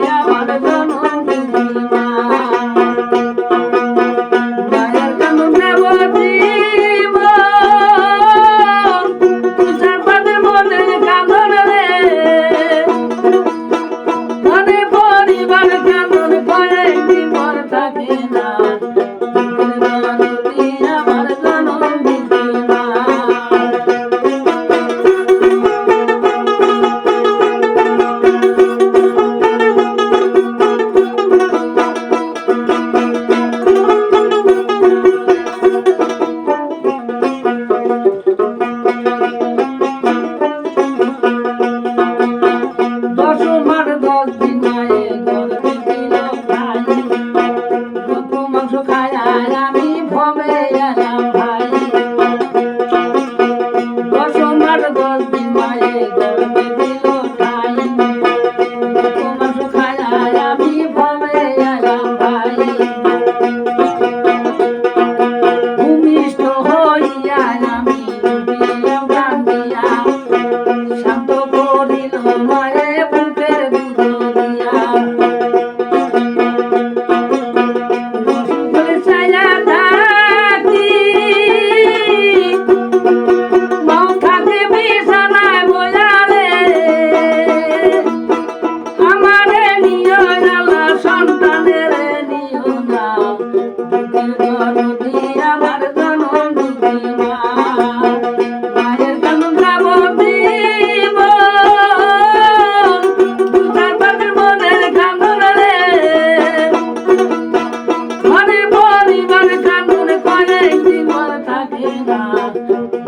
Yeah. করব মায়ের Thank you.